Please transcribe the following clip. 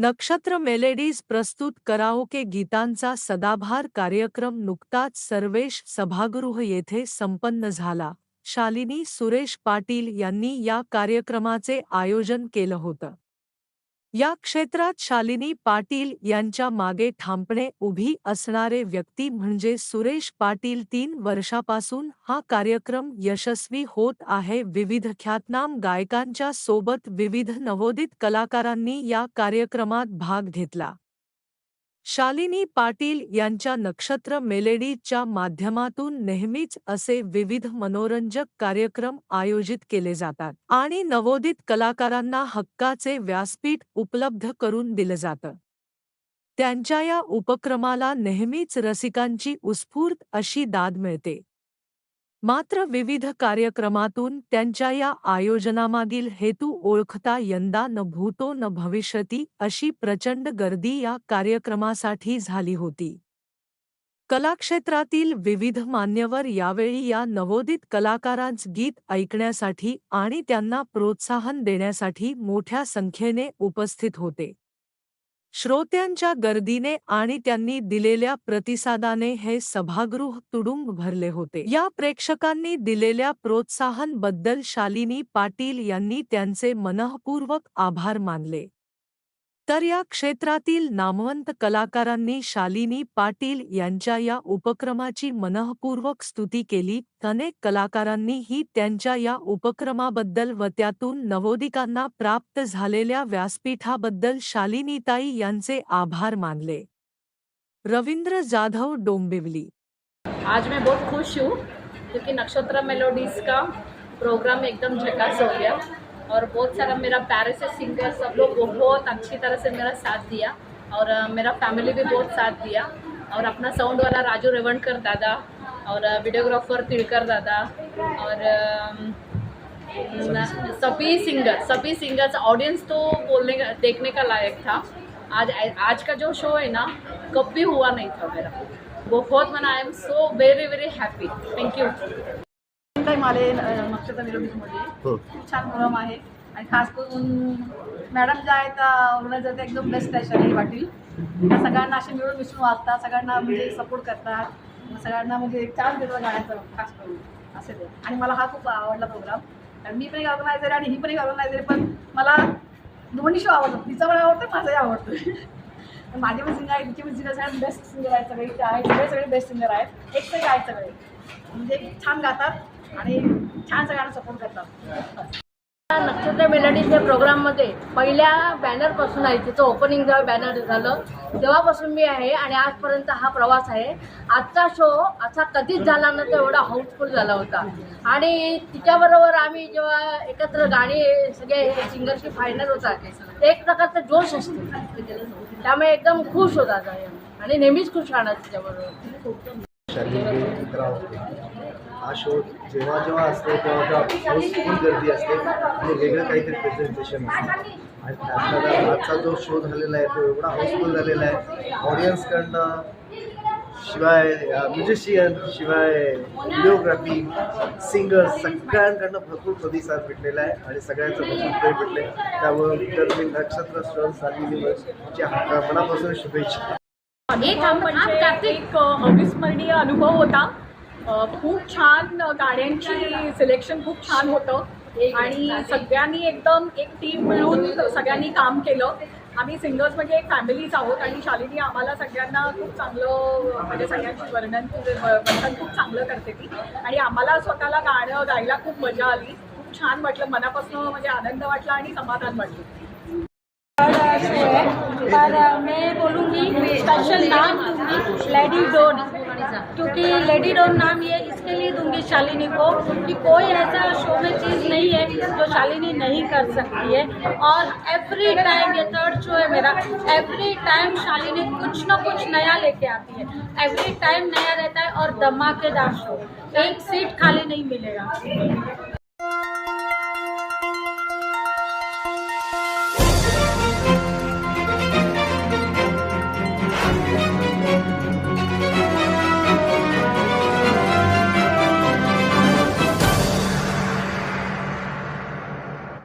नक्षत्र मेलेडीज प्रस्तुत कराओके गीतांचा सदाभार कार्यक्रम नुकताच सर्वेश सभागृह येथे संपन्न झाला. शालिनी सुरेश पाटील यांनी या कार्यक्रमाचे आयोजन केलं होतं. या क्षेत्रात शालिनी पाटील यांच्या मागे ठामपणे उभी असणारे व्यक्ती म्हणजे सुरेश पाटील तीन वर्षापासून हा कार्यक्रम यशस्वी होत आहे. विविध ख्यातनाम गायकांच्या सोबत विविध नवोदित कलाकारांनी या कार्यक्रमात भाग घेतला. शालिनी पाटील यांच्या नक्षत्र मेलेडीच्या माध्यमातून नेहमीच असे विविध मनोरंजक कार्यक्रम आयोजित केले जातात आणि नवोदित कलाकारांना हक्काचे व्यासपीठ उपलब्ध करून दिलं जातं. त्यांच्या या उपक्रमाला नेहमीच रसिकांची उत्स्फूर्त अशी दाद मिळते. मात्र विविध कार्यक्रमातून त्यांच्या या आयोजनामागील हेतू ओळखता यंदा न भूतो न भविष्यती अशी प्रचंड गर्दी या कार्यक्रमासाठी झाली होती. कलाक्षेत्रातील विविध मान्यवर यावेळी या नवोदित कलाकारांच गीत ऐकण्यासाठी आणि त्यांना प्रोत्साहन देण्यासाठी मोठ्या संख्येने उपस्थित होते. श्रोत्यांच्या गर्दीने आणि त्यांनी दिलेल्या प्रतिसादाने हे सभागृह तुडुंब भरले होते. या प्रेक्षकांनी दिलेल्या प्रोत्साहनबद्दल शालिनी पाटील यांनी त्यांचे मनःपूर्वक आभार मानले. तर या क्षेत्रातील नामवंत कलाकारांनी शालिनी पाटील यांच्या या उपक्रमाची मनःपूर्वक स्तुती केली. अनेक कलाकारांनीही त्यांच्या या उपक्रमाबद्दल व त्यातून नवोदिकांना प्राप्त झालेल्या व्यासपीठाबद्दल शालिनीताई यांचे आभार मानले. रवींद्र जाधव डोंबिवली. आज मैं बहुत खुश हूँ क्योंकि नक्षत्र मेलोडीज का प्रोग्राम एकदम झकास हो गया। और बहुत सारा मेरा प्यारे से सिंगर सब लोग बहुत अच्छी तरह से मेरा साथ दिया। और मेरा फैमिली भी बहुत साथ दिया। और अपना साउंड वाला राजू रेवणकर दादा और वीडियोग्राफर तिलकर दादा और सभी सिंगर सभी सिंगर्स ऑडियंस तो बोलने का देखने का लायक था। आज आज का जो शो है ना कभी हुआ नहीं था मेरा। बहुत मना I am so very very happy thank you time आले अ, नक्षत्र मिरवणुकीमध्ये हो. खूप छान प्रोग्राम आहे. आणि खास करून मॅडम ज्या आहेत ऑर्गनायझर त्या एकदम बेस्ट आहे शालिनी पाटील. त्या सगळ्यांना असे मिळून मिसळून वागतात सगळ्यांना म्हणजे सपोर्ट करतात. सगळ्यांना म्हणजे एक चान्स देतात गाण्याचं खास करून. असे ते. आणि मला हा खूप आवडला प्रोग्राम कारण मी पण एक ऑर्गनायझर आणि ही पण एक ऑर्गनायझर पण मला दोन्ही शो आवडतात. तिचा पण आवडतं माझंही आवडतं माझे पण सिंगर आहेत तिचे पण सिंगर सगळ्यात बेस्ट सिंगर आहेत सगळे. आहेत सगळे सगळे बेस्ट सिंगर आहेत. एक सगळे आहेत सगळे. म्हणजे छान गातात. आणि छान सगळ्यांना सपोर्ट करतात. नक्षत्र मेलडीच्या प्रोग्राममध्ये पहिल्या बॅनरपासून आहे तिचं ओपनिंग जेव्हा बॅनर झालं तेव्हापासून मी आहे आणि आजपर्यंत हा प्रवास आहे. आजचा शो असा कधीच झाला ना तो एवढा हाऊसफुल झाला होता. आणि तिच्याबरोबर आम्ही जेव्हा एकत्र गाणी सगळे सिंगरशी फायनल होतात एक प्रकारचा जोश असतो. त्यामुळे एकदम खुश होतात आणि नेहमीच खुश राहणार तिच्याबरोबर. शालिनी मित्रा होते. हा शो जेव्हा जेव्हा असतो तेव्हा तेव्हा हाऊसफुल गर्दी असते आणि वेगळं काहीतरी प्रेझेंटेशन असते. आणि त्यातला आजचा जो शो झालेला आहे तो एवढा हाऊसफुल झालेला आहे. ऑडियन्सकडनं शिवाय म्हणजे म्युझिशियन शिवाय व्हिडिओग्राफी सिंगर सगळ्यांकडनं भरपूर प्रतिसाद भेटलेला आहे आणि सगळ्यांचं भरपूर प्रेम भेटले त्यामुळे तर मी नक्षत्र स्टॉल हा मनापासून शुभेच्छा. एक म्हणजे एक अविस्मरणीय अनुभव होता. खूप छान गाण्यांची सिलेक्शन खूप छान होतं. आणि सगळ्यांनी एकदम एक टीम मिळून सगळ्यांनी काम केलं. आम्ही सिंगर्स म्हणजे एक फॅमिलीच आहोत आणि शालिनी आम्हाला सगळ्यांना खूप चांगलं म्हणजे सगळ्यांची वर्णन वर्णन खूप चांगलं करते ती. आणि आम्हाला स्वतःला गाणं गायला खूप मजा आली. खूप छान वाटलं. मनापासून म्हणजे आनंद वाटला आणि समाधान वाटलं. पर मैं बोलूँगी स्पेशल नाम दूँगी लेडी डोन क्योंकि लेडी डोन नाम ये इसके लिए दूँगी शालिनी को कि कोई ऐसा शो में चीज़ नहीं है जो शालिनी नहीं कर सकती है। और एवरी टाइम ये थर्ड शो है मेरा एवरी टाइम शालिनी कुछ ना कुछ नया लेके आती है। एवरी टाइम नया रहता है और धमाकेदार शो एक सीट खाली नहीं मिलेगा।